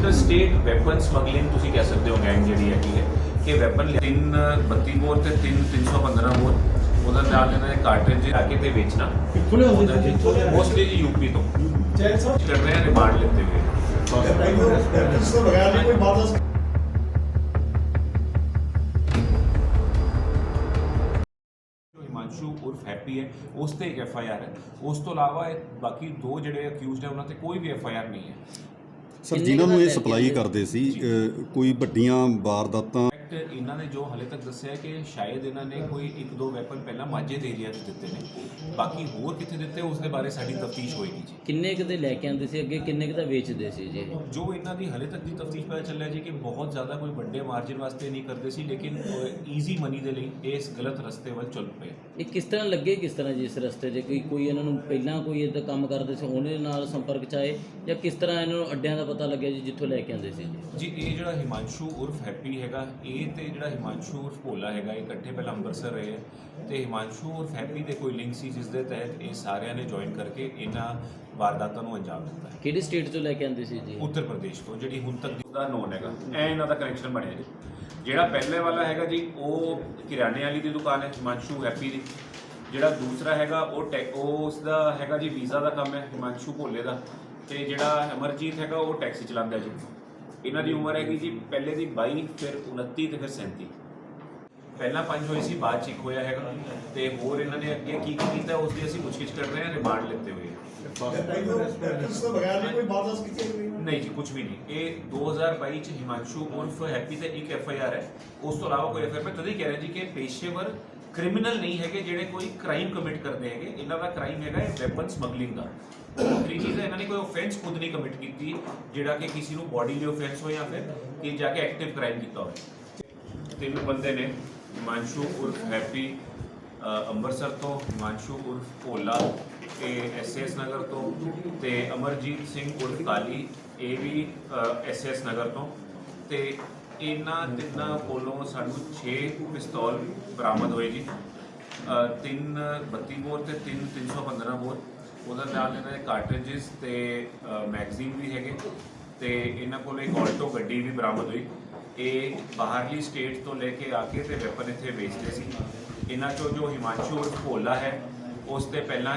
Inter state weapon smuggling ਤੁਸੀਂ ਕਹਿ ਸਕਦੇ ਹੋ ਗੈਂਗ ਜਿਹੜੀ ਹੈਗੀ ਹੈ ਕਿ ਵੈਪਨ 3 32 ਬੋਰ ਤੇ 3 315 ਬੋਰ ਉਹਦਾ ਨਾਲ ਇਹਨਾਂ ਨੇ ਕਾਰਟ੍ਰਿਜ ਆ ਕੇ ਤੇ ਵੇਚਣਾ। ਸੀ? ਜੀ ਮੋਸਟਲੀ ਯੂਪੀ ਤੋਂ। ਜੈਨ ਸਾਹਿਬ ਕਰ ਰਹੇ ਆ? ਰਿਮਾਂਡ ਲੈਂਦੇ ਹੋਏ ਇਸ ਤੋਂ ਬਗੈਰ ਨਹੀਂ ਕੋਈ ਬਾਤ ਦੱਸ ਜੋ ਹਿਮਾਂਸ਼ੂ ਉਰਫ ਹੈਪੀ ਹੈ ਉਸ ਤੇ ਇੱਕ ਐਫ ਆਈ ਆਰ ਹੈ। ਉਸ ਤੋਂ ਇਲਾਵਾ ਬਾਕੀ ਦੋ ਜਿਹੜੇ ਅਕਿਊਜ਼ਡ ਹੈ ਉਹਨਾਂ ਤੇ ਕੋਈ ਵੀ ਐਫ ਆਈ ਆਰ ਨਹੀਂ ਹੈ। ਸਰ ਜਿਨ੍ਹਾਂ ਨੂੰ ਇਹ ਸਪਲਾਈ? ਕਰਦੇ ਸੀ ਕੋਈ ਵੱਡੀਆਂ ਵਾਰਦਾਤਾਂ ਇਨਫੈਕਟ ਇਹਨਾਂ ਨੇ ਜੋ ਹਲੇ ਤੱਕ ਦੱਸਿਆ ਕਿ ਸ਼ਾਇਦ ਇਹਨਾਂ ਨੇ ਕੋਈ ਇੱਕ ਦੋ ਵੈਪਨ ਪਹਿਲਾਂ ਮਾਝੇ ਦੇ ਏਰੀਆ 'ਚ ਦਿੱਤੇ ਨੇ। ਬਾਕੀ ਹੋਰ ਕਿੱਥੇ ਦਿੱਤੇ ਉਸ ਦੇ ਬਾਰੇ ਸਾਡੀ ਤਫਤੀਸ਼ ਹੋਏਗੀ ਜੀ। ਕਿੰਨੇ ਕੁ ਦੇ ਲੈ ਕੇ ਆਉਂਦੇ ਸੀ ਅੱਗੇ ਕਿੰਨੇ ਕੁ ਦਾ ਵੇਚਦੇ ਸੀ ਜੀ? ਜੋ ਇਹਨਾਂ ਦੀ ਹਲੇ ਤੱਕ ਦੀ ਤਫਤੀਸ਼ ਪਤਾ ਚੱਲਿਆ ਜੀ ਕਿ ਬਹੁਤ ਜ਼ਿਆਦਾ ਕੋਈ ਵੱਡੇ ਮਾਰਜਨ ਵਾਸਤੇ ਨਹੀਂ ਕਰਦੇ ਸੀ ਲੇਕਿਨ ਈਜ਼ੀ ਮਨੀ ਦੇ ਲਈ ਇਸ ਗਲਤ ਰਸਤੇ ਵੱਲ ਚੱਲ ਪਏ। ਇਹ ਕਿਸ ਤਰ੍ਹਾਂ ਲੱਗੇ ਕਿਸ ਤਰ੍ਹਾਂ ਜੀ ਇਸ ਰਸਤੇ 'ਚ ਕੋਈ ਕੋਈ ਇਹਨਾਂ ਨੂੰ ਪਹਿਲਾਂ ਕੋਈ ਇਦਾਂ ਕੰਮ ਕਰਦੇ ਸੀ ਉਹਨੇ ਨਾਲ ਸੰਪਰਕ 'ਚ ਆਏ ਜਾਂ ਕਿਸ ਤਰ੍ਹਾਂ ਇਹਨਾਂ ਨੂੰ ਅੱਡਿਆਂ ਦਾ ਪਤਾ ਲੱਗਿਆ ਜੀ ਜਿੱਥੋਂ ਲੈ ਕੇ ਆਉਂਦੇ ਸੀ ਜੀ? ਜੀ ਇਹ ਜਿਹੜਾ ਹਿਮਾਂਸ਼ੂ ਉਰਫ ਹੈਪੀ ਹੈਗਾ ਇਹ ਤੇ ਜਿਹੜਾ ਹਿਮਾਂਸ਼ੂ ਉਰਫ ਭੋਲਾ ਹੈਗਾ ਇਹ ਇਕੱਠੇ ਪਹਿਲਾਂ ਅੰਮ੍ਰਿਤਸਰ ਰਹੇ ਹੈ ਤੇ ਹਿਮਾਂਸ਼ੂ ਉਰਫ ਹੈਪੀ ਦੇ ਕੋਈ ਲਿੰਕ ਸੀ ਜਿਸ ਦੇ ਤਹਿਤ ਇਹ ਸਾਰਿਆਂ ਨੇ ਜੁਆਇਨ ਕਰਕੇ ਇਹਨਾਂ ਵਾਰਦਾਤਾਂ ਨੂੰ ਅੰਜਾਮ ਦਿੱਤਾ ਹੈ। ਕਿਹੜੀ ਸਟੇਟ 'ਚੋਂ ਲੈ ਕੇ ਆਉਂਦੇ ਸੀ ਜੀ? ਉੱਤਰ ਪ੍ਰਦੇਸ਼ ਤੋਂ ਜਿਹੜੀ ਹੁਣ ਤੱਕ ਦਾ ਨੋਨ ਹੈਗਾ। ਐ ਇਹਨਾਂ ਦਾ ਕਨੈਕਸ਼ਨ ਬਣਿਆ ਜੀ। ਜਿਹੜਾ ਪਹਿਲੇ ਵਾਲਾ ਹੈਗਾ ਜੀ ਉਹ ਕਿਰਾਣੇ ਵਾਲੀ ਦੀ ਦੁਕਾਨ ਹੈ ਹਿਮਾਂਸ਼ੂ ਹੈਪੀ ਦੀ। ਜਿਹੜਾ ਦੂਸਰਾ ਹੈਗਾ ਉਹ ਟੈ- ਉਹ ਉਸ ਦਾ ਹੈਗਾ ਜੀ ਵੀਜ਼ਾ ਦਾ ਕੰਮ ਹੈ ਹਿਮਾਂਸ਼ੂ ਭੋਲੇ ਦਾ। ਤੇ ਜਿਹੜਾ ਅਮਰਜੀਤ ਹੈਗਾ ਉਹ ਟੈਕਸੀ ਚਲਾਉਂਦਾ ਜੀ। ਇਹਨਾਂ ਦੀ ਉਮਰ ਹੈਗੀ ਜੀ ਪਹਿਲੇ ਦੀ 22 ਫਿਰ 29 ਤੇ ਫਿਰ 37 ਪਹਿਲਾਂ ਪੰਜ ਹੋਏ ਸੀ, ਬਾਅਦ ਚ ਇੱਕ ਹੋਇਆ ਹੈਗਾ। ਤੇ ਹੋਰ ਇਹਨਾਂ ਨੇ ਅੱਗੇ ਕੀ ਕੀ ਕੀਤਾ, ਉਸ ਦੀ ਅਸੀਂ ਪੁੱਛਗਿੱਛ ਕਰ ਰਹੇ ਹਾਂ, ਰਿਮਾਂਡ ਲੈਂਦੇ ਹੋਏ ਇਸ ਤੋਂ ਬਗੈਰ ਨਹੀਂ ਕੋਈ ਬਾਤ ਕੀਤੀ ਨਹੀਂ ਜੀ ਕੁਝ ਵੀ ਨਹੀਂ। ਇਹ 2022 ਚ ਹਿਮਾਂਸ਼ੂ ਉਰਫ ਹੈਪੀ ਤੇ ਇੱਕ ਐਫ ਆਈ ਆਰ ਹੈ। ਉਸ ਤੋਂ ਇਲਾਵਾ ਕੋਈ ਐਫ ਆਈ ਆਰ ਮੈਂ ਤਦ ਹੀ ਕਹਿ ਰਿਹਾ ਜੀ ਕਿ ਪੇਸ਼ੇਵਰ ਕ੍ਰਿਮੀਨਲ ਨਹੀਂ ਹੈਗੇ ਜਿਹੜੇ ਕੋਈ ਕ੍ਰਾਈਮ ਕਮਿਟ ਕਰਦੇ ਹੈਗੇ। ਇਹਨਾਂ ਦਾ ਕ੍ਰਾਈਮ ਹੈਗਾ ਇਹ ਵੈਪਨ ਸਮਗਲਿੰਗ ਦਾ। ਦੂਸਰੀ ਚੀਜ਼ ਹੈ, ਇਹਨਾਂ ਨੇ ਕੋਈ ਆਫੈਂਸ ਖੁਦ ਨਹੀਂ ਕਮਿਟ ਕੀਤੀ, ਜਿਹੜਾ ਕਿ ਕਿਸੇ ਨੂੰ ਬੋਡੀ ਲਈ ਆਫੈਂਸ ਹੋ ਜਾਂ ਫਿਰ ਕਿ ਜਾ ਕੇ ਐਕਟਿਵ ਕ੍ਰਾਈਮ ਕੀਤਾ ਹੋਵੇ। ਤਿੰਨ ਬੰਦੇ ਨੇ, ਹਿਮਾਂਸ਼ੂ ਉਰਫ ਹੈਪੀ ਅੰਮ੍ਰਿਤਸਰ ਤੋਂ, ਹਿਮਾਂਸ਼ੂ ਉਰਫ ਭੋਲਾ ਇਹ ਐਸਐਸ ਨਗਰ ਤੋਂ ਤੇ ਅਮਰਜੀਤ ਸਿੰਘ ਉਰਫ ਕਾਲੀ, ਇਹ ਵੀ ਐਸਐਸ ਨਗਰ ਤੋਂ ਤੇ ਇਹਨਾਂ ਤਿੰਨਾਂ ਕੋਲੋਂ ਸਾਨੂੰ 6 ਪਿਸਤੌਲ ਬਰਾਮਦ ਹੋਏ ਜੀ। ਅ, ਤਿੰਨ 32 ਬੋਰ ਤੇ ਤਿੰਨ 315 ਬੋਰ ਉਹਦੇ ਨਾਲ ਇਹਨਾਂ ਦੇ ਕਾਰਟ੍ਰਿਜਸ ਤੇ ਮੈਗਜ਼ੀਨ ਵੀ ਹੈਗੇ ਤੇ ਇਹਨਾਂ ਕੋਲ ਇੱਕ ਆਲਟੋ ਗੱਡੀ ਵੀ ਬਰਾਮਦ ਹੋਈ। ਇਹ ਬਾਹਰਲੀ ਸਟੇਟ ਤੋਂ ਲੈ ਕੇ ਆ ਕੇ ਤੇ ਵੈਪਨ ਇੱਥੇ ਵੇਚਦੇ ਸੀ। ਇਹਨਾਂ ਚੋਂ ਜੋ ਹਿਮਾਂਸ਼ੂ ਉਰਫ ਭੋਲਾ ਹੈ ਉਸ ਤੇ ਪਹਿਲਾਂ